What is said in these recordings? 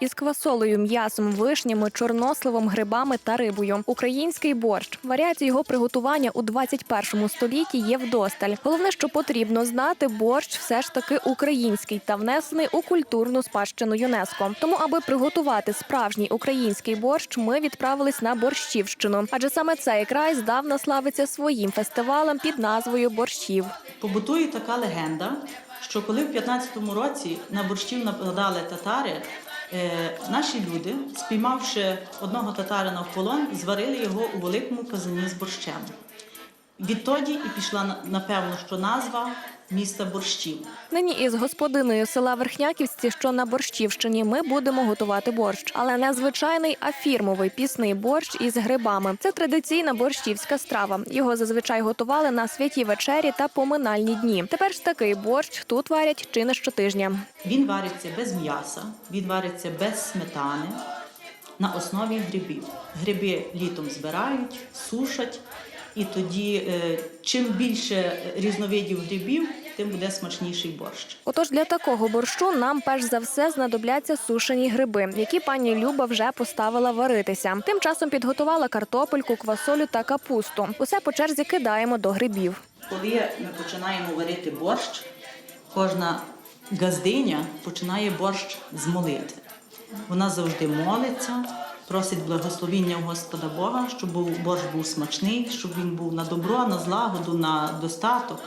із квасолею, м'ясом, вишнями, чорносливом, грибами та рибою. Український борщ. Варіацій його приготування у 21 столітті є вдосталь. Головне, що потрібно знати, борщ все ж таки український та внесений у культурну спадщину ЮНЕСКО. Тому, аби приготувати справжній український борщ, ми відправились на борщівщину. Адже саме цей край здавна славиться своїм фестивалем під назвою борщів. Побутує така легенда, що коли в 15-му році на борщів нападали татари, наші люди, спіймавши одного татарина в полон, зварили його у великому казані з борщем. Відтоді і пішла на- напевно, що назва міста борщів. Нині із господиною села Верхняківці, що на Борщівщині, ми будемо готувати борщ, але не звичайний, а фірмовий пісний борщ із грибами. Це традиційна борщівська страва. Його зазвичай готували на святі вечері та поминальні дні. Тепер ж такий борщ тут варять чи не щотижня. Він вариться без м'яса, він вариться без сметани на основі грибів. Гриби літом збирають, сушать, і тоді е, чим більше різновидів грибів, тим буде смачніший борщ. Отож, для такого борщу нам перш за все знадобляться сушені гриби, які пані Люба вже поставила варитися. Тим часом підготувала картопельку, квасолю та капусту. Усе по черзі кидаємо до грибів. Коли ми починаємо варити борщ, кожна газдиня починає борщ змолити. Вона завжди молиться, просить благословіння у Господа Бога, щоб був борщ був смачний, щоб він був на добро, на злагоду, на достаток.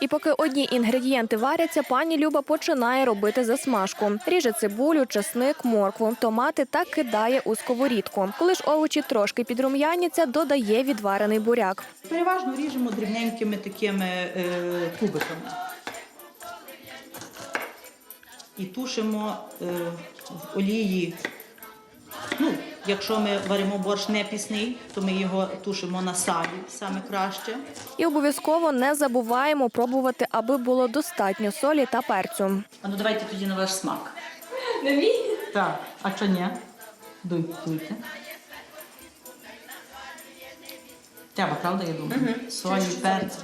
І поки одні інгредієнти варяться, пані Люба починає робити засмажку. Ріже цибулю, чесник, моркву, томати та кидає у сковорідку. Коли ж овочі трошки підрум'яняться, додає відварений буряк. Переважно ріжемо дрібненькими такими е, кубиками. І тушимо е, в олії. Ну, якщо ми варимо борщ не пісний, то ми його тушимо на салі саме краще. І обов'язково не забуваємо пробувати, аби було достатньо солі та перцю. А ну давайте тоді на ваш смак. На мій? Так, а що ні? Дуй, дуйте. Треба, правда, я думаю? Солі, перцю.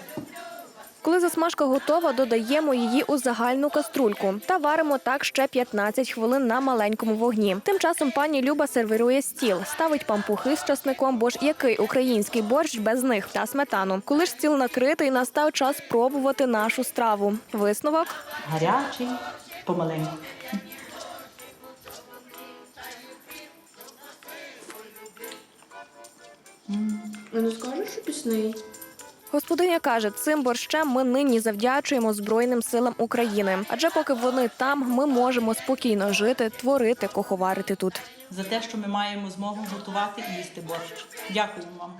Коли засмажка готова, додаємо її у загальну каструльку та варимо так ще 15 хвилин на маленькому вогні. Тим часом пані Люба сервірує стіл, ставить пампухи з часником, бо ж який український борщ без них та сметану. Коли ж стіл накритий, настав час пробувати нашу страву. Висновок Гарячий, помаленьку. А не скажеш, що пісний? Господиня каже, цим борщем ми нині завдячуємо Збройним силам України. Адже поки вони там, ми можемо спокійно жити, творити, куховарити тут. За те, що ми маємо змогу готувати і їсти борщ. Дякую вам.